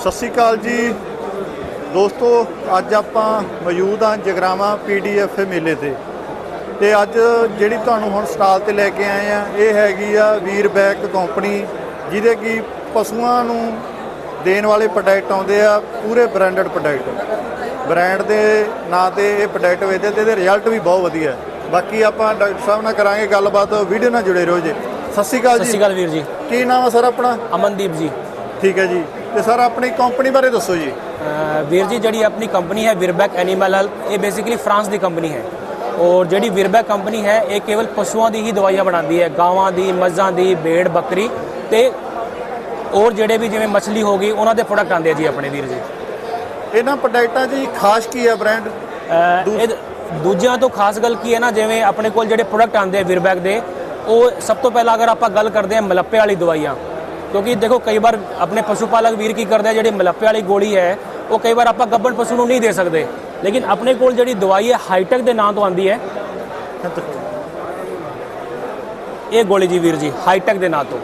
ਸਤਿ ਸ਼੍ਰੀ ਅਕਾਲ ਜੀ। ਦੋਸਤੋ ਅੱਜ ਆਪਾਂ ਮੌਜੂਦ ਹਾਂ ਜਗਰਾਵਾਂ ਪੀਡੀਐਫ ਮੇਲੇ ਤੇ। ਤੇ ਅੱਜ ਜਿਹੜੀ ਤੁਹਾਨੂੰ ਹੁਣ ਸਟਾਲ ਤੇ ਲੈ ਕੇ ਆਏ ਆ ਇਹ ਹੈਗੀ ਆ ਵੀਰ ਬੈਕ ਕੰਪਨੀ ਜਿਹਦੇ ਕੀ ਪਸ਼ੂਆਂ ਨੂੰ ਦੇਣ ਵਾਲੇ ਪ੍ਰੋਡਕਟ ਆਉਂਦੇ ਆ ਪੂਰੇ ਬ੍ਰਾਂਡਡ ਪ੍ਰੋਡਕਟ। ਬ੍ਰਾਂਡ ਦੇ ਨਾਂ ਤੇ ਇਹ ਪ੍ਰੋਡਕਟ ਵੇਚਦੇ ਤੇ ਇਹਦੇ ਰਿਜ਼ਲਟ ਵੀ ਬਹੁਤ ਵਧੀਆ ਹੈ। ਬਾਕੀ ਆਪਾਂ ਡਾਕਟਰ ਸਾਹਿਬ ਨਾਲ ਕਰਾਂਗੇ ਗੱਲਬਾਤ ਵੀਡੀਓ ਨਾਲ ਜੁੜੇ ਰਹੋ ਜੀ। ਸਤਿ ਸ਼੍ਰੀ ਅਕਾਲ ਸਤਿ ਸ਼੍ਰੀ ਜੀ ਅਕਾਲ ਵੀਰ ਜੀ। ਕੀ ਨਾਮ ਹੈ ਸਰ ਆਪਣਾ? ਅਮਨਦੀਪ ਜੀ। ਠੀਕ ਹੈ ਜੀ। ਤੇ ਸਰ ਆਪਣੀ ਕੰਪਨੀ ਬਾਰੇ ਦੱਸੋ ਜੀ। ਵੀਰ ਜੀ ਜਿਹੜੀ ਆਪਣੀ ਕੰਪਨੀ ਹੈ ਵਿਰਬੈਕ ਐਨੀਮਲ ਹੈਲਥ ਇਹ ਬੇਸਿਕਲੀ ਫਰਾਂਸ ਦੀ ਕੰਪਨੀ ਹੈ। ਔਰ ਜਿਹੜੀ ਵਿਰਬੈਕ ਕੰਪਨੀ ਹੈ ਇਹ ਕੇਵਲ ਪਸ਼ੂਆਂ ਦੀ ਹੀ ਦਵਾਈਆਂ ਬਣਾਉਂਦੀ ਹੈ। ਗਾਵਾਂ ਦੀ ਮੱਝਾਂ ਦੀ ਭੇਡ ਬੱਕਰੀ ਤੇ ਔਰ ਜਿਹੜੇ ਵੀ ਜਿਵੇਂ ਮੱਛਲੀ ਹੋ ਗਈ ਉਹਨਾਂ ਦੇ ਪ੍ਰੋਡਕਟ ਆਉਂਦੇ ਆ ਜੀ ਆਪਣੇ ਵੀਰ ਜੀ। ਇਹਨਾਂ ਪ੍ਰੋਡਕਟਾਂ 'ਚ ਜੀ ਖਾਸ ਕੀ ਹੈ ਬ੍ਰਾਂਡ ਦੂਜਿਆਂ ਤੋਂ ਖਾਸ ਗੱਲ ਕੀ ਹੈ ਨਾ ਜਿਵੇਂ ਆਪਣੇ ਕੋਲ ਜਿਹੜੇ ਪ੍ਰੋਡਕਟ ਆਉਂਦੇ ਆ ਵਿਰਬੈਕ ਦੇ ਉਹ ਸਭ ਤੋਂ ਪਹਿਲਾਂ ਅਗਰ ਆਪਾਂ ਗੱਲ ਕਰਦੇ ਹਾਂ ਮਲੱਪੇ ਵਾਲੀ ਦਵਾਈਆਂ ਕਿਉਂਕਿ ਦੇਖੋ ਕਈ ਵਾਰ ਆਪਣੇ ਪਸ਼ੂ ਪਾਲਕ ਵੀਰ ਕੀ ਕਰਦੇ ਆ ਜਿਹੜੀ ਮਲੱਪੇ ਵਾਲੀ ਗੋਲੀ ਹੈ ਉਹ ਕਈ ਵਾਰ ਆਪਾਂ ਗੱਭਣ ਪਸ਼ੂ ਨੂੰ ਨਹੀਂ ਦੇ ਸਕਦੇ। ਲੇਕਿਨ ਆਪਣੇ ਕੋਲ ਜਿਹੜੀ ਦਵਾਈ ਹੈ ਹਾਈਟੈਕ ਦੇ ਨਾਂ ਤੋਂ ਆਉਂਦੀ ਹੈ। ਇਹ ਗੋਲੀ ਜੀ ਵੀਰ ਜੀ ਹਾਈਟੈਕ ਦੇ ਨਾਂ ਤੋਂ।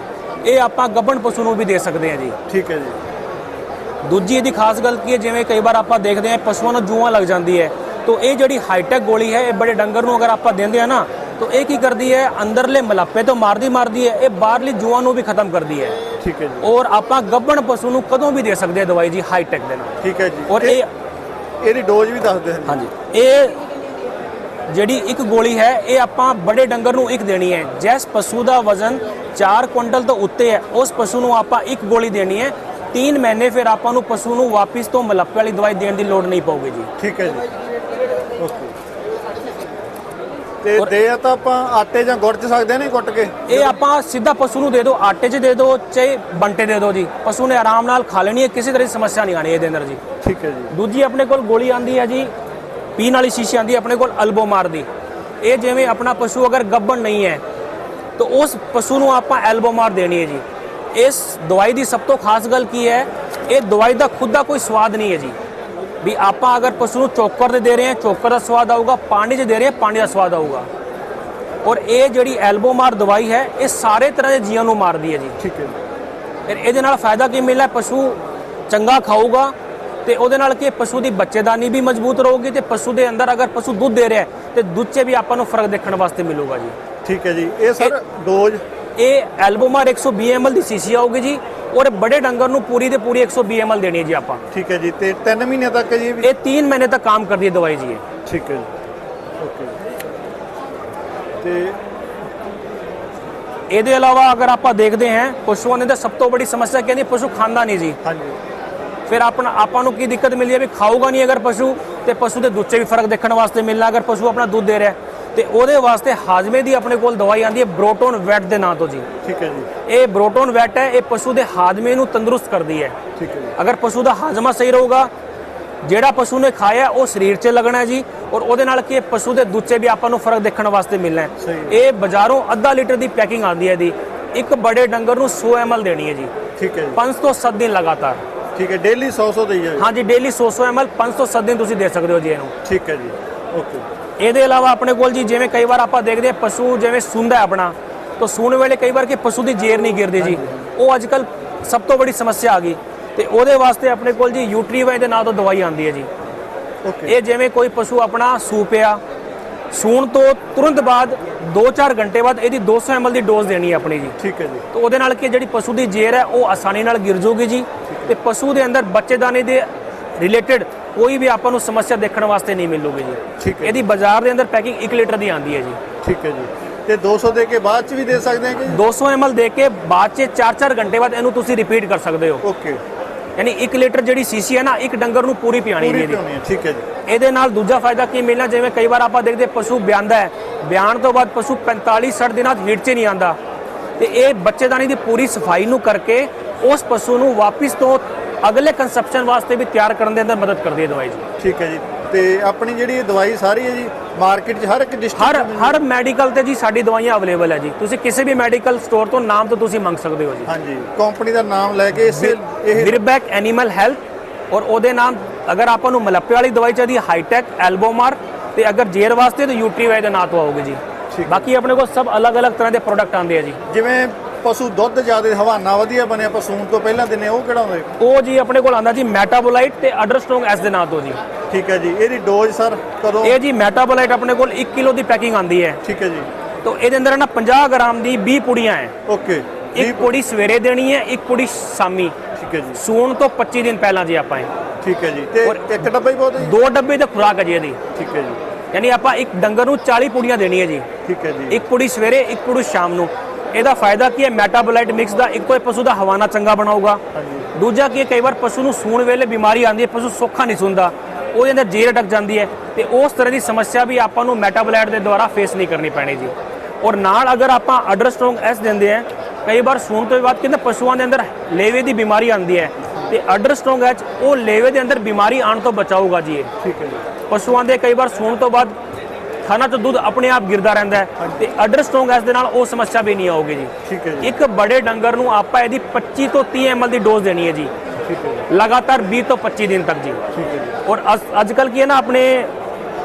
ਇਹ ਆਪਾਂ ਗੱਭਣ ਪਸ਼ੂ ਨੂੰ ਵੀ ਦੇ ਸਕਦੇ ਹਾਂ ਜੀ। ਠੀਕ ਹੈ ਜੀ। ਦੂਜੀ ਇਹਦੀ ਖਾਸ ਗੱਲ ਕੀ ਹੈ ਜਿਵੇਂ ਕਈ ਵਾਰ ਆਪਾਂ ਦੇਖਦੇ ਹਾਂ ਪਸ਼ੂਆਂ ਨੂੰ ਜੂਆਂ ਲੱਗ ਜਾਂਦੀ ਹੈ। ਤਾਂ ਇਹ ਜਿਹੜੀ ਹਾਈਟੈਕ ਗੋਲੀ ਹੈ ਇਹ ਬੜੇ ਡੰਗਰ ਨੂੰ ਅਗਰ ਆਪਾਂ ਦਿੰਦੇ ਆ ਨਾ ਤਾਂ ਇਹ ਕੀ ਕਰਦੀ ਹੈ ਅੰਦਰਲੇ ਮਲੱਪੇ ਤੋਂ ਮਾਰਦੀ ਮਾਰਦੀ ਹੈ ਇਹ ਬਾਹਰਲੀ ਜੂਆਂ ਨੂੰ ਵੀ ਖਤਮ ਕਰਦੀ ਹੈ। ਠੀਕ ਹੈ ਜੀ। ਔਰ ਆਪਾਂ ਗੱਭਣ ਪਸ਼ੂ ਨੂੰ ਕਦੋਂ ਵੀ ਦੇ ਸਕਦੇ ਹਾਂ ਦਵਾਈ ਜੀ ਹਾਈਟੈਕ ਦੇ ਨਾਲ। ਠੀਕ ਹੈ ਜੀ। ਔਰ ਇਹ ਇਹਦੀ ਡੋਜ਼ ਵੀ ਦੱਸ ਦਿਓ ਹਾਂਜੀ। ਇਹ ਜਿਹੜੀ ਇੱਕ ਗੋਲੀ ਹੈ ਇਹ ਆਪਾਂ ਬੜੇ ਡੰਗਰ ਨੂੰ ਇੱਕ ਦੇਣੀ ਹੈ। ਜਿਸ ਪਸ਼ੂ ਦਾ ਵਜ਼ਨ 4 ਕੁਇੰਟਲ ਤੋਂ ਉੱਤੇ ਹੈ ਉਸ ਪਸ਼ੂ ਨੂੰ ਆਪਾਂ ਇੱਕ ਗੋਲੀ ਦੇਣੀ ਹੈ। 3 ਮਹੀਨੇ ਫਿਰ ਆਪਾਂ ਨੂੰ ਪਸ਼ੂ ਨੂੰ ਵਾਪਿਸ ਤੋਂ ਮਲੱਪੇ ਵਾਲੀ ਦਵਾਈ ਦੇਣ ਦੀ ਲੋੜ ਨਹੀਂ ਪਊਗੀ ਜੀ। ਠੀਕ ਹੈ ਜੀ। ਓਕੇ। ਤੇ ਦੇ ਤਾਂ ਆਪਾਂ ਆਟੇ ਜਾਂ ਗੁੜ ਚ ਸਕਦੇ ਨੇ ਕੁੱਟ ਕੇ? ਇਹ ਆਪਾਂ ਸਿੱਧਾ ਪਸ਼ੂ ਨੂੰ ਦੇ ਦਿਓ ਆਟੇ 'ਚ ਦੇ ਦਿਓ ਚਾਹੇ ਬੰਟੇ ਦੇ ਦਿਓ ਜੀ। ਪਸ਼ੂ ਨੇ ਆਰਾਮ ਨਾਲ ਖਾ ਲੈਣੀ ਹੈ ਕਿਸੇ ਤਰ੍ਹਾਂ ਦੀ ਸਮੱਸਿਆ ਨਹੀਂ ਆਣੀ ਇਹਦੇ ਅੰਦਰ ਜੀ। ਠੀਕ ਹੈ ਜੀ। ਦੂਜੀ ਆਪਣੇ ਕੋਲ ਗੋਲੀ ਆਂਦੀ ਹੈ ਜੀ ਪੀਣ ਵਾਲੀ ਸ਼ੀਸ਼ੀ ਆਂਦੀ ਹੈ ਆਪਣੇ ਕੋਲ ਐਲਬੋਮਾਰ ਦੀ ਇਹ ਜਿਵੇਂ ਆਪਣਾ ਪਸ਼ੂ ਅਗਰ ਗੱਭਣ ਨਹੀਂ ਹੈ ਤਾਂ ਉਸ ਪਸ਼ੂ ਨੂੰ ਆਪਾਂ ਐਲਬੋਮਾਰ ਦੇਣੀ ਹੈ ਜੀ। ਇਸ ਦਵਾਈ ਦੀ ਸਭ ਤੋਂ ਖਾਸ ਗੱਲ ਕੀ ਹੈ ਇਹ ਦਵਾਈ ਦਾ ਖੁਦ ਦਾ ਕੋਈ ਸਵਾਦ ਨਹੀਂ ਹੈ ਜੀ। ਵੀ ਆਪਾਂ ਅਗਰ ਪਸ਼ੂ ਨੂੰ ਚੋਕਰ ਤੇ ਦੇ ਰਹੇ ਹਾਂ ਚੋਕਰ ਦਾ ਸਵਾਦ ਆਊਗਾ ਪਾਣੀ 'ਚ ਦੇ ਰਹੇ ਹਾਂ ਪਾਣੀ ਦਾ ਸਵਾਦ ਆਊਗਾ। ਔਰ ਇਹ ਜਿਹੜੀ ਐਲਬੋਮਾਰ ਦਵਾਈ ਹੈ ਇਹ ਸਾਰੇ ਤਰ੍ਹਾਂ ਦੇ ਜੀਵਾਂ ਨੂੰ ਮਾਰਦੀ ਹੈ ਜੀ। ਠੀਕ ਹੈ ਫਿਰ ਇਹਦੇ ਨਾਲ ਫਾਇਦਾ ਕੀ ਮਿਲਣਾ ਪਸ਼ੂ ਚੰਗਾ ਖਾਊਗਾ ਤੇ ਉਹਦੇ ਨਾਲ ਕੀ ਪਸ਼ੂ ਦੀ ਬੱਚੇਦਾਨੀ ਵੀ ਮਜ਼ਬੂਤ ਰਹੂਗੀ ਤੇ ਪਸ਼ੂ ਦੇ ਅੰਦਰ ਅਗਰ ਪਸ਼ੂ ਦੁੱਧ ਦੇ ਰਿਹਾ ਤੇ ਦੁੱਧ 'ਚ ਵੀ ਆਪਾਂ ਨੂੰ ਫ਼ਰਕ ਦੇਖਣ ਵਾਸਤੇ ਮਿਲੂਗਾ ਜੀ। ਠੀਕ ਹੈ ਜੀ। ਇਹ ਸਰ ਡੋਜ਼? ਇਹ ਐਲਬੋਮਾਰ 120 ml ਦੀ ਸੀਸੀ ਆਊਗੀ ਜੀ। ਔਰ ਬੜੇ ਡੰਗਰ ਨੂੰ ਪੂਰੀ ਦੇ ਪੂਰੀ 120 ml ਦੇਣੀ ਹੈ ਜੀ ਆਪਾਂ। ਠੀਕ ਹੈ ਜੀ ਤੇ 3 ਮਹੀਨੇ ਤੱਕ ਜੀ ਇਹ ਵੀ ਇਹ 3 ਮਹੀਨੇ ਤੱਕ ਕੰਮ ਕਰਦੀ ਹੈ ਦਵਾਈ ਜੀ ਠੀਕ ਹੈ ਜੀ। ਓਕੇ ਤੇ ਇਹਦੇ ਇਲਾਵਾ ਅਗਰ ਆਪਾਂ ਦੇਖਦੇ ਹਾਂ ਪਸ਼ੂਆਂ ਦੀ ਤਾਂ ਸਭ ਤੋਂ ਵੱਡੀ ਸਮੱਸਿਆ ਕਹਿੰਦੀ ਪਸ਼ੂ ਖਾਂਦਾ ਨਹੀਂ ਜੀ। ਹਾਂਜੀ। ਫਿਰ ਆਪਣਾ ਆਪਾਂ ਨੂੰ ਕੀ ਦਿੱਕਤ ਮਿਲਦੀ ਹੈ ਵੀ ਖਾਊਗਾ ਨਹੀਂ ਅਗਰ ਪਸ਼ੂ ਤੇ ਪਸ਼ੂ ਦੇ ਦੁੱਧ 'ਚ ਵੀ ਫ਼ਰਕ ਦੇਖਣ ਵਾਸਤੇ ਮਿਲਣਾ ਅਗਰ ਪਸ਼ੂ ਆਪਣਾ ਦੁੱਧ ਦੇ ਰਿਹਾ ਤੇ ਉਹਦੇ ਵਾਸਤੇ ਹਾਜ਼ਮੇ ਦੀ ਆਪਣੇ ਕੋਲ ਦਵਾਈ ਆਂਦੀ ਹੈ ਬ੍ਰੋਟੋਨ ਵੈਟ ਦੇ ਨਾਂ ਤੋਂ ਜੀ। ਠੀਕ ਹੈ ਜੀ। ਇਹ ਬ੍ਰੋਟੋਨ ਵੈਟ ਹੈ ਇਹ ਪਸ਼ੂ ਦੇ ਹਾਜ਼ਮੇ ਨੂੰ ਤੰਦਰੁਸਤ ਕਰਦੀ ਹੈ। ਠੀਕ ਹੈ ਜੀ। ਅਗਰ ਪਸ਼ੂ ਦਾ ਹਾਜ਼ਮਾ ਸਹੀ ਰਹੂਗਾ ਜਿਹੜਾ ਪਸ਼ੂ ਨੇ ਖਾਇਆ ਉਹ ਸਰੀਰ 'ਚ ਲੱਗਣਾ ਹੈ ਜੀ ਔਰ ਉਹਦੇ ਨਾਲ ਕੀ ਹੈ, ਪਸ਼ੂ ਦੇ ਦੁੱਧ 'ਚ ਵੀ ਆਪਾਂ ਨੂੰ ਫ਼ਰਕ ਦੇਖਣ ਵਾਸਤੇ ਮਿਲਣਾ ਹੈ। ਹੈ। ਇਹ ਬਾਜ਼ਾਰੋਂ ਅੱਧਾ ਲੀਟਰ ਦੀ ਪੈਕਿੰਗ ਆਉਂਦੀ ਹੈ ਦੀ ਇੱਕ ਬੜੇ ਡੰਗਰ ਨੂੰ 100 ml ਦੇਣੀ ਹੈ ਜੀ। ਠੀਕ ਹੈ ਜੀ। 5 ਤੋਂ 7 ਦਿਨ ਲਗਾਤਾਰ। ਠੀਕ ਹੈ ਡੇਲੀ 100 100 ਦੇਈ ਜਾਓ ਹਾਂਜੀ ਡੇਲੀ 100 100 ml 5 ਤੋਂ 7 ਦਿਨ ਤੁਸੀਂ ਦੇ ਸਕਦੇ ਹੋ ਜੀ ਇਹਨੂੰ। ਠੀਕ ਹੈ ਜੀ। ਓਕੇ। ਇਹਦੇ ਇਲਾਵਾ ਆਪਣੇ ਕੋਲ ਜੀ ਜਿਵੇਂ ਕਈ ਵਾਰ ਆਪਾਂ ਦੇਖਦੇ ਹਾਂ ਪਸ਼ੂ ਜਿਵੇਂ ਸੁੰਦਾ ਆਪਣਾ ਤਾਂ ਸੂਣ ਵੇਲੇ ਕਈ ਵਾਰ ਕਿ ਪਸ਼ੂ ਦੀ ਜੇਰ ਨਹੀਂ ਗਿਰਦੀ ਜੀ। ਉਹ ਅੱਜ ਕੱਲ ਸਭ ਤੋਂ ਬੜੀ ਸਮੱਸਿਆ ਆ ਗਈ। ਤੇ ਉਹਦੇ ਵਾਸਤੇ ਆਪਣੇ ਕੋਲ ਜੀ ਯੂਟਰੀਵਾਈ ਦੇ ਨਾਂ ਤੋਂ ਦਵਾਈ ਆਉਂਦੀ ਹੈ ਜੀ। ਓਕੇ ਇਹ ਜਿਵੇਂ ਕੋਈ ਪਸ਼ੂ ਆਪਣਾ ਸੂ ਪਿਆ ਸੂਣ ਤੋਂ ਤੁਰੰਤ ਬਾਅਦ 2-4 ਘੰਟੇ ਬਾਅਦ ਇਹਦੀ 200 ml ਦੀ ਡੋਜ਼ ਦੇਣੀ ਹੈ ਆਪਣੀ ਜੀ। ਠੀਕ ਹੈ ਜੀ। ਤਾਂ ਉਹਦੇ ਨਾਲ ਕੀ ਜਿਹੜੀ ਪਸ਼ੂ ਦੀ ਜੇਰ ਹੈ ਉਹ ਆਸਾਨੀ ਨਾਲ ਗਿਰ ਜੂਗੀ ਜੀ। ਤੇ ਪਸ਼ੂ ਦੇ ਅੰਦਰ ਬੱਚੇਦਾਨੀ ਦੇ ਰਿਲੇਟਡ ਕੋਈ ਵੀ ਆਪਾਂ ਨੂੰ ਸਮੱਸਿਆ ਦੇਖਣ ਵਾਸਤੇ ਨਹੀਂ ਮਿਲੂਗੀ ਜੀ। ਠੀਕ ਹੈ ਇਹਦੀ ਬਾਜ਼ਾਰ ਦੇ ਅੰਦਰ ਪੈਕਿੰਗ 1 ਲੀਟਰ ਦੀ ਆਂਦੀ ਹੈ ਜੀ। ਠੀਕ ਹੈ ਜੀ। ਤੇ 200 ਦੇ ਕੇ ਬਾਅਦ ਚ ਵੀ ਦੇ ਸਕਦੇ ਹਾਂ ਕਿ 200 ml ਦੇ ਕੇ ਬਾਅਦ ਚ 4-4 ਘੰਟੇ ਬਾਅਦ ਇਹਨੂੰ ਤੁਸੀਂ ਰਿਪੀਟ ਕਰ ਸਕਦੇ ਹੋ। ਓਕੇ ਯਾਨੀ 1 ਲੀਟਰ ਜਿਹੜੀ ਸੀਸੀ ਹੈ ਨਾ ਇੱਕ ਡੰਗਰ ਨੂੰ ਪੂਰੀ ਪਿਆਣੀ ਜੀ ਹੈ ਠੀਕ ਹੈ ਜੀ। ਇਹਦੇ ਨਾਲ ਦੂਜਾ ਫਾਇਦਾ ਕੀ ਮਿਲਣਾ? ਜਿਵੇਂ ਕਈ ਵਾਰ ਆਪਾਂ ਦੇਖਦੇ ਪਸ਼ੂ ਬਿਆੰਦਾ ਹੈ। ਬਿਆਨ ਤੋਂ ਬਾਅਦ ਪਸ਼ੂ 45-60 ਦਿਨਾਂ ਚ ਹੀਟ 'ਚ ਨਹੀਂ ਆਂਦਾ ਤੇ ਇਹ ਬੱਚੇਦਾਨੀ ਦੀ ਪੂਰੀ ਸਫ਼ਾਈ ਨੂੰ ਕਰਕੇ ਉਸ ਪਸ਼ੂ ਨੂੰ ਵਾਪਿਸ ਤੋਂ ਅਗਲੇ ਕੰਸੈਪਸ਼ਨ ਵਾਸਤੇ ਵੀ ਤਿਆਰ ਕਰਨ ਦੇ ਅੰਦਰ ਮਦਦ ਕਰਦੀ ਹੈ ਦਵਾਈ ਜੀ। ਠੀਕ ਹੈ ਜੀ। ਤੇ ਆਪਣੀ ਜਿਹੜੀ ਇਹ ਦਵਾਈ ਸਾਰੀ ਹੈ ਜੀ ਮਾਰਕੀਟ 'ਚ ਹਰ ਇੱਕ ਹਰ ਡਿਸਟ੍ਰਿਕਟ ਹਰ ਮੈਡੀਕਲ ਤੇ ਜੀ ਸਾਡੀ ਦਵਾਈਆਂ ਅਵੇਲੇਬਲ ਹੈ ਜੀ। ਤੁਸੀਂ ਕਿਸੇ ਵੀ ਮੈਡੀਕਲ ਸਟੋਰ ਤੋਂ ਨਾਮ ਤੋਂ ਤੁਸੀਂ ਮੰਗ ਸਕਦੇ ਹੋ ਜੀ। ਹਾਂਜੀ। ਕੰਪਨੀ ਦਾ ਨਾਮ ਲੈ ਕੇ ਇਸੇ ਇਹ ਵਿਰਬੈਕ ਐਨੀਮਲ ਹੈਲਥ ਔਰ ਉਹਦੇ ਨਾਮ ਅਗਰ ਆਪਾਂ ਨੂੰ ਮਲੱਪੇ ਵਾਲੀ ਦਵਾਈ ਚਾਹੀਦੀ ਹੈ ਹਾਈਟੈਕ ਐਲਬੋਮਾਰ ਤੇ ਅਗਰ ਜੇਰ ਵਾਸਤੇ ਤਾਂ ਯੂਟਰੀਵਾਈ ਦੇ ਨਾਂ ਤੋਂ ਆਓਗੇ ਜੀ। ਬਾਕੀ ਆਪਣੇ ਕੋਲ ਸਭ ਅਲੱਗ-ਅਲੱਗ ਤਰ੍ਹਾਂ ਦੇ ਪ੍ਰੋਡਕਟ ਆਉਂਦੇ ਆ ਜੀ। ਜਿਵੇਂ ਪਸ਼ੂ ਦੁੱਧ ਜ਼ਿਆਦਾ ਹਵਾਨਾ ਵਧੀਆ ਬਣਿਆ ਪਸੂਣ ਤੋਂ ਪਹਿਲਾਂ ਦਿਨੇ ਉਹ ਕਿਹੜਾ ਹੋਵੇ ਉਹ ਜੀ ਆਪਣੇ ਕੋਲ ਆਂਦਾ ਜੀ ਮੈਟਾਬੋਲਾਈਟ ਤੇ ਅਡਰਸਟਰੋਂਗ ਐਸ ਦੇ ਨਾਂ ਤੋਂ ਜੀ। ਠੀਕ ਹੈ ਜੀ ਇਹਦੀ ਡੋਜ਼ ਸਰ ਕਦੋਂ? ਇਹ ਜੀ ਮੈਟਾਬੋਲਾਈਟ ਆਪਣੇ ਕੋਲ 1 ਕਿਲੋ ਦੀ ਪੈਕਿੰਗ ਆਂਦੀ ਹੈ। ਠੀਕ ਹੈ ਜੀ। ਤਾਂ ਇਹਦੇ ਅੰਦਰ ਨਾ 50 ਗ੍ਰਾਮ ਦੀ 20 ਪੁੜੀਆਂ ਹੈ। ਓਕੇ ਇੱਕ ਪੁੜੀ ਸਵੇਰੇ ਦੇਣੀ ਹੈ ਇੱਕ ਪੁੜੀ ਸ਼ਾਮੀ। ਠੀਕ ਹੈ ਜੀ। ਸੂਣ ਤੋਂ 25 ਦਿਨ ਪਹਿਲਾਂ ਜੀ ਆਪਾਂ ਇਹ। ਠੀਕ ਹੈ ਜੀ ਤੇ ਔਰ- ਇੱਕ ਡੱਬਾ ਹੀ ਬਹੁਤ ਹੈ ਜੀ? ਦੋ ਡੱਬੇ ਤੇ ਖੁਰਾਕ ਹੈ ਜੀ ਇਹਦੀ। ਠੀਕ ਹੈ ਜੀ। ਯਾਨੀ ਆਪਾਂ ਇੱਕ ਡੰਗਰ ਨੂੰ 40 ਪੁੜੀਆਂ ਦੇਣੀ ਹੈ ਜੀ। ਠੀਕ ਹੈ ਜੀ। ਇੱਕ ਪੁੜੀ ਸਵੇਰੇ ਇੱਕ ਪੁੜੀ ਸ਼ਾਮ ਨੂੰ। ਇਹਦਾ ਫਾਇਦਾ ਕੀ ਹੈ? ਮੈਟਾਬੋਲਾਈਟ ਮਿਕਸ ਦਾ ਇੱਕ ਇਹ ਪਸ਼ੂ ਦਾ ਹਵਾਨਾ ਚੰਗਾ ਬਣਾਊਗਾ। ਹਾਂਜੀ। ਦੂਜਾ ਕੀ ਹੈ, ਕਈ ਵਾਰ ਪਸ਼ੂ ਨੂੰ ਸੂਣ ਵੇਲੇ ਬਿਮਾਰੀ ਆਉਂਦੀ ਹੈ ਪਸ਼ੂ ਸੌਖਾ ਨਹੀਂ ਸੁਣਦਾ ਉਹਦੇ ਅੰਦਰ ਜੇਰ ਅਟਕ ਜਾਂਦੀ ਹੈ ਤੇ ਉਸ ਤਰ੍ਹਾਂ ਦੀ ਸਮੱਸਿਆ ਵੀ ਆਪਾਂ ਨੂੰ ਮੈਟਾਬੋਲਾਈਟ ਦੇ ਦੁਆਰਾ ਫੇਸ ਨਹੀਂ ਕਰਨੀ ਪੈਣੀ ਜੀ। ਔਰ ਨਾਲ ਅਗਰ ਆਪਾਂ ਅਡਰ ਸਟਰੋਂਗ ਐਸ ਦਿੰਦੇ ਆ ਕਈ ਵਾਰ ਸੂਣ ਤੋਂ ਬਾਅਦ ਕਹਿੰਦੇ ਪਸ਼ੂਆਂ ਦੇ ਅੰਦਰ ਲੇਵੇ ਦੀ ਬਿਮਾਰੀ ਆਉਂਦੀ ਹੈ। ਤੇ ਅਡਰ ਸਟਰੋਂਗ ਐਚ ਉਹ ਲੇਵੇ ਦੇ ਅੰਦਰ ਬਿਮਾਰੀ ਆਉਣ ਤੋਂ ਬਚਾਊਗਾ ਜੀ ਇਹ। ਠੀਕ ਹੈ ਜੀ। ਪਸ਼ੂਆਂ ਦੇ ਕਈ ਵਾਰ ਸੂਣ ਤੋਂ ਬਾਅਦ ਖਾਣਾ ਤੋਂ ਦੁੱਧ ਆਪਣੇ ਆਪ ਗਿਰਦਾ ਰਹਿੰਦਾ ਹੈ ਤੇ ਅਡਰ ਸਟਰੋਂਗ ਐਸ ਦੇ ਨਾਲ ਉਹ ਸਮੱਸਿਆ ਵੀ ਨਹੀਂ ਆਊਗੀ ਜੀ। ਠੀਕ ਹੈ ਜੀ। ਇੱਕ ਬੜੇ ਡੰਗਰ ਨੂੰ ਆਪਾਂ ਇਹਦੀ 25 ਤੋਂ 30 ml ਦੀ ਡੋਜ਼ ਦੇਣੀ ਹੈ ਜੀ। ਲਗਾਤਾਰ 20 ਤੋਂ 25 ਦਿਨ ਤੱਕ ਜੀ। ਔਰ ਅੱਜ ਕੱਲ ਕੀ ਹੈ ਨਾ ਆਪਣੇ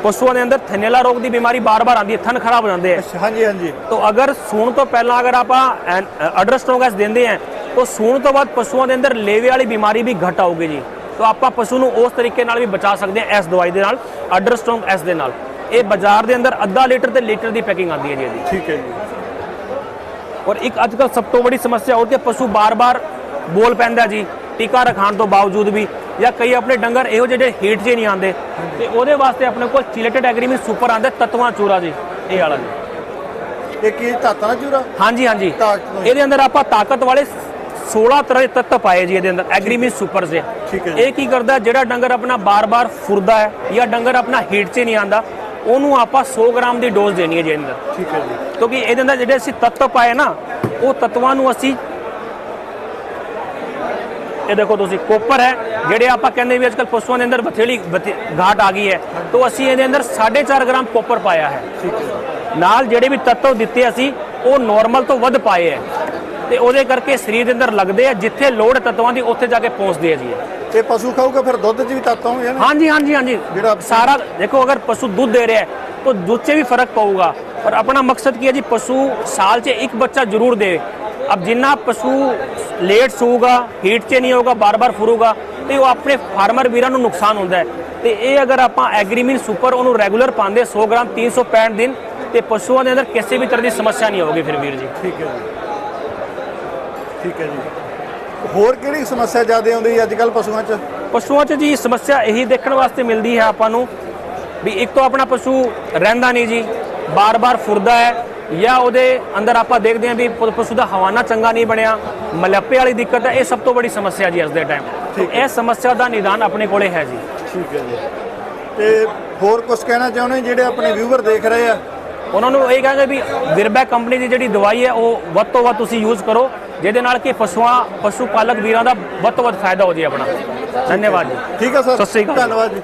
ਪਸ਼ੂਆਂ ਦੇ ਅੰਦਰ ਥਨੇਲਾ ਰੋਗ ਦੀ ਬਿਮਾਰੀ ਬਾਰ-ਬਾਰ ਆਉਂਦੀ ਹੈ ਥਨ ਖਰਾਬ ਹੋ ਜਾਂਦੇ ਹੈ। ਹਾਂਜੀ ਹਾਂਜੀ। ਤਾਂ ਅਗਰ ਸੂਣ ਤੋਂ ਪਹਿਲਾਂ ਅਗਰ ਆਪਾਂ ਅਡਰ ਸਟਰੋਂਗਸ ਦਿੰਦੇ ਹਾਂ ਤਾਂ ਸੂਣ ਤੋਂ ਬਾਅਦ ਪਸ਼ੂਆਂ ਦੇ ਅੰਦਰ ਲੇਵੇ ਵਾਲੀ ਬਿਮਾਰੀ ਵੀ ਘਟ ਆਊਗੀ ਜੀ। ਤਾਂ ਆਪਾਂ ਪਸ਼ੂ ਨੂੰ ਉਸ ਤਰੀਕੇ ਨਾਲ ਵੀ ਬਚਾ ਸਕਦੇ ਹਾਂ ਇਸ ਦਵਾਈ ਦੇ ਨਾਲ ਅਡਰ ਸਟਰੋਂਗ ਐਸ ਦੇ ਨਾਲ। ਇਹ ਬਾਜ਼ਾਰ ਦੇ ਅੰਦਰ ਅੱਧਾ ਲੀਟਰ ਤੇ ਲੀਟਰ ਦੀ ਪੈਕਿੰਗ ਆਉਂਦੀ ਹੈ ਜੀ ਇਹਦੀ। ਠੀਕ ਹੈ ਜੀ। ਔਰ ਇੱਕ ਅੱਜ ਕੱਲ ਸਭ ਤੋਂ ਵੱਡੀ ਸਮੱਸਿਆ ਉਹ ਕਿ ਪਸ਼ੂ ਬਾਰ-ਬਾਰ ਬੋਲ ਪੈਂਦਾ ਜੀ ਟੀਕਾ ਰਖਾਣ ਤੋਂ ਬਾਵਜੂਦ ਵੀ ਜਾਂ ਕਈ ਆਪਣੇ ਡੰਗਰ ਇਹੋ ਜਿਹੇ ਹੀਟ 'ਚ ਨਹੀਂ ਆਉਂਦੇ। ਤੇ ਉਹਦੇ ਵਾਸਤੇ ਆਪਣੇ ਕੋਲ ਚਿਲੇਟਡ ਐਗਰੀਮੈਂਟ ਸੁਪਰ ਆਉਂਦਾ ਤਤਵਾ ਚੂਰਾ ਜੀ ਇਹ ਵਾਲਾ ਜੀ। ਇਹ ਕੀ ਦਾ ਚੂਰਾ? ਹਾਂਜੀ ਹਾਂਜੀ। ਇਹਦੇ ਅੰਦਰ ਆਪਾਂ ਤਾਕਤ ਵਾਲੇ 16 ਤਰ੍ਹਾਂ ਦੇ ਤੱਤ ਪਾਏ ਜੀ ਇਹਦੇ ਅੰਦਰ ਐਗਰੀਮੈਂਟ ਸੁਪਰ ਦੇ ਠੀਕ ਹੈ ਜੀ। ਇਹ ਕੀ ਕਰਦਾ ਜਿਹੜਾ ਡੰਗਰ ਆਪਣਾ ਬਾਰ-ਬਾਰ ਫੁਰਦਾ ਹੈ ਜਾਂ ਡੰਗਰ ਆਪਣਾ ਹੀਟ 'ਚ ਨਹੀਂ ਆਉਂਦਾ ਉਹਨੂੰ ਆਪਾਂ 100 ਗ੍ਰਾਮ ਦੀ ਡੋਜ਼ ਦੇਣੀ ਹੈ ਜੀ ਅੰਦਰ। ਠੀਕ ਹੈ ਜੀ। ਕਿਉਂਕਿ ਇਹਦੇ ਅੰਦਰ ਜਿਹੜੇ ਅਸੀਂ ਤੱਤ ਪਾਏ ਨਾ ਉਹ ਤੱਤਵਾਂ ਨੂੰ ਅਸੀਂ ਇਹ ਦੇਖੋ ਤੁਸੀਂ ਕੋਪਰ ਹੈ ਜਿਹੜੇ ਆਪਾਂ ਕਹਿੰਦੇ ਵੀ ਅੱਜਕੱਲ ਪਸ਼ੂਆਂ ਦੇ ਅੰਦਰ ਬਥੇੜੀ ਬਥੇ- ਘਾਟ ਆ ਗਈ ਹੈ ਤਾਂ ਅਸੀਂ ਇਹਦੇ ਅੰਦਰ 4.5 ਗ੍ਰਾਮ ਕੋਪਰ ਪਾਇਆ ਹੈ। ਠੀਕ ਹੈ ਜੀ। ਨਾਲ ਜਿਹੜੇ ਵੀ ਤੱਤਵ ਦਿੱਤੇ ਅਸੀਂ ਉਹ ਨਾਰਮਲ ਤੋਂ ਵੱਧ ਪਾਏ ਹੈ। ਤੇ ਉਹਦੇ ਕਰਕੇ ਸਰੀਰ ਦੇ ਅੰਦਰ ਲੱਗਦੇ ਆ ਜਿੱਥੇ ਲੋੜ ਤੱਤਵਾਂ ਦੀ ਉੱਥੇ ਜਾ ਕੇ ਪਹੁੰਚਦੇ ਆ ਜੀ। ਤੇ ਪਸ਼ੂ ਖਾਊਗਾ ਫਿਰ ਦੁੱਧ 'ਚ ਵੀ ਤਾਤਾਂ ਹੋਣਗੀਆਂ ਨਾ? ਹਾਂਜੀ ਹਾਂਜੀ ਹਾਂਜੀ। ਜਿਹੜਾ- ਸਾਰਾ ਦੇਖੋ ਅਗਰ ਪਸ਼ੂ ਦੁੱਧ ਦੇ ਰਿਹਾ ਹੈ ਤਾਂ ਦੁੱਧ 'ਚ ਵੀ ਫ਼ਰਕ ਪਊਗਾ। ਪਰ ਆਪਣਾ ਮਕਸਦ ਕੀ ਹੈ ਜੀ ਪਸ਼ੂ ਸਾਲ 'ਚ ਇੱਕ ਬੱਚਾ ਜ਼ਰੂਰ ਦੇ। ਅਬ ਜਿੰਨਾ ਪਸ਼ੂ ਲੇਟ ਸੂਗਾ ਹੀਟ 'ਚ ਨਹੀਂ ਹੋਊਗਾ ਬਾਰ-ਬਾਰ ਫੁਰੂਗਾ ਤੇ ਉਹ ਆਪਣੇ ਫਾਰਮਰ ਵੀਰਾਂ ਨੂੰ ਨੁਕਸਾਨ ਹੁੰਦਾ ਹੈ। ਤੇ ਇਹ ਅਗਰ ਆਪਾਂ ਐਗਰੀਮਿਨ ਸੁਪਰ ਉਹਨੂੰ ਰੈਗੂਲਰ ਪਾਉਂਦੇ 100 ਗ੍ਰਾਮ 365 ਦਿਨ ਤੇ ਪਸ਼ੂਆਂ ਦੇ ਅੰਦਰ ਕਿਸੇ ਵੀ ਤਰ੍ਹਾਂ ਦੀ ਸਮੱਸਿਆ ਨਹੀਂ ਹੋਊਗੀ ਫਿਰ ਵੀਰ ਜੀ। ਠੀਕ ਹੈ ਜੀ। ਠੀਕ ਹੈ ਜੀ। ਹੋਰ ਕਿਹੜੀ ਸਮੱਸਿਆ ਜ਼ਿਆਦਾ ਆਉਂਦੀ ਹੈ ਅੱਜ ਕੱਲ ਪਸ਼ੂਆਂ 'ਚ? ਪਸ਼ੂਆਂ 'ਚ ਜੀ ਸਮੱਸਿਆ ਇਹੀ ਦੇਖਣ ਵਾਸਤੇ ਮਿਲਦੀ ਹੈ ਆਪਾਂ ਨੂੰ ਵੀ ਇੱਕ ਤਾਂ ਆਪਣਾ ਪਸ਼ੂ ਰਹਿੰਦਾ ਨਹੀਂ ਜੀ ਬਾਰ-ਬਾਰ ਫੁਰਦਾ ਹੈ ਜਾਂ ਉਹਦੇ ਅੰਦਰ ਆਪਾਂ ਦੇਖਦੇ ਹਾਂ ਵੀ ਪਸ਼ੂ ਦਾ ਹਵਾਨਾ ਚੰਗਾ ਨਹੀਂ ਬਣਿਆ ਮਲੱਪੇ ਵਾਲੀ ਦਿੱਕਤ ਹੈ ਇਹ ਸਭ ਤੋਂ ਵੱਡੀ ਸਮੱਸਿਆ ਜੀ ਅੱਜ ਦੇ ਟਾਈਮ ਇਹ ਸਮੱਸਿਆ ਦਾ ਨਿਦਾਨ ਆਪਣੇ ਕੋਲੇ ਹੈ ਜੀ। ਠੀਕ ਹੈ ਜੀ। ਤੇ ਹੋਰ ਕੁਝ ਕਹਿਣਾ ਚਾਹੁੰਦੇ ਜਿਹੜੇ ਆਪਣੇ ਵਿਊਵਰ ਦੇਖ ਰਹੇ ਆ? ਉਹਨਾਂ ਨੂੰ ਇਹ ਕਹਾਂਗੇ ਵੀ ਵਿਰਬੈਕ ਕੰਪਨੀ ਦੀ ਜਿਹੜੀ ਦਵਾਈ ਹੈ ਉਹ ਵੱਧ ਤੋਂ ਵੱਧ ਤੁਸੀਂ ਯੂਜ਼ ਕਰੋ। ਜਿਹਦੇ ਨਾਲ ਕਿ ਪਸ਼ੂਆਂ ਪਸ਼ੂ ਪਾਲਕ ਵੀਰਾਂ ਦਾ ਵੱਧ ਤੋਂ ਵੱਧ ਫਾਇਦਾ ਹੋ ਜੇ ਆਪਣਾ। ਧੰਨਵਾਦ ਜੀ। ਠੀਕ ਹੈ ਸਰ। ਸਤਿ ਸ਼੍ਰੀ ਅਕਾਲ। ਧੰਨਵਾਦ ਜੀ।